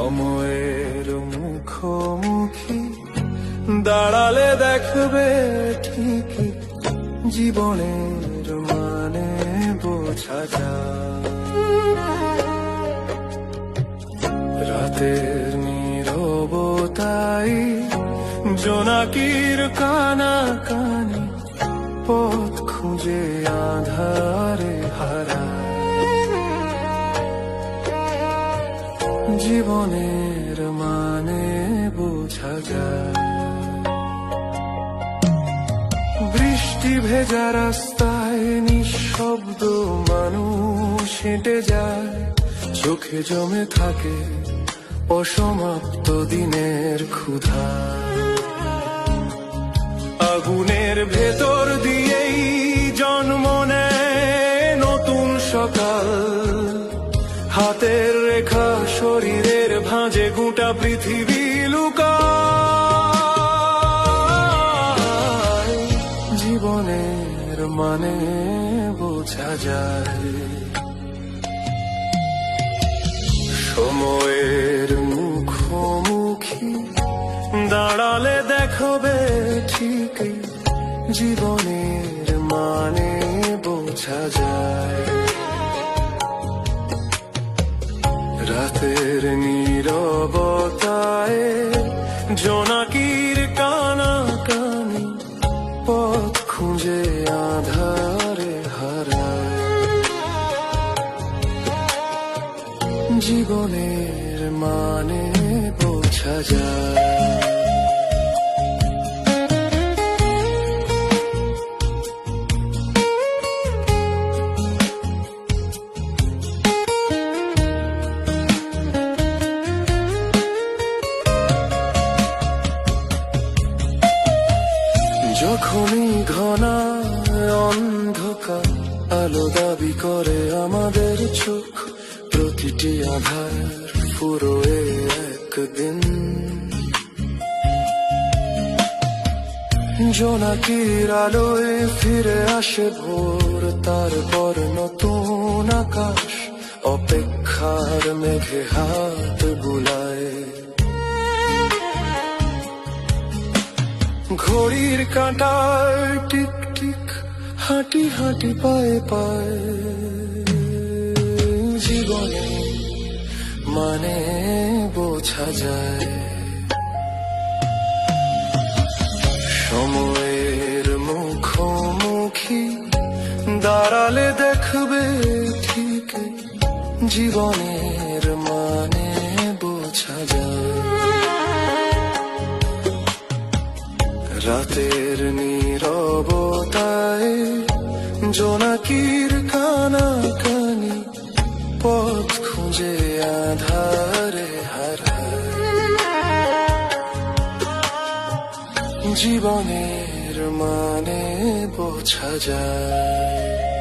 সময়ের মুখোমুখি, দাঁড়ালে দেখবে ঠিকই জীবনের মানে বোঝা যায়। রাতের নীরবতাই জোনাকির কানা কানি পথ খুঁজে আধারে হারায়। জীবনের মানে বোঝা যায়। বৃষ্টি ভেজা রাস্তায় নিঃশব্দ মানুষ হেঁটে যায়। চোখে জমে থাকে অসমাপ্ত দিনের ক্ষুধা। আগুনের ভেতর দিয়েই জন্ম নেয় নতুন সকাল। হাতের মানে বোঝা যায়। সময়ের মুখোমুখি দাঁড়ালে দেখবে ঠিকই জীবনের মানে বোঝা যায়। রাতের নীরবতায় জোনাকির জীবনের মানে বোঝা যায়। যখনই ঘনা অন্ধকার আলো দাবি করে আমাদের চোখ প্রতিটি আধার পুরো একদিন জোনাকির আলোয় ফিরে আসে ভোর তারপর নতুন আকাশ অপেক্ষার মেঘে হাত বুলায় ঘড়ির কাঁটায় টিক টিক হাঁটি হাঁটি পায়ে পায়ে জীবনে মানে বোঝা যায়। সময়ের মুখোমুখি দাঁড়ালে দেখবে ঠিক জীবনের মানে বোঝা যায়। রাতের নীরবতায় জোনাকির কানা জীবনের মানে বোঝা যায়।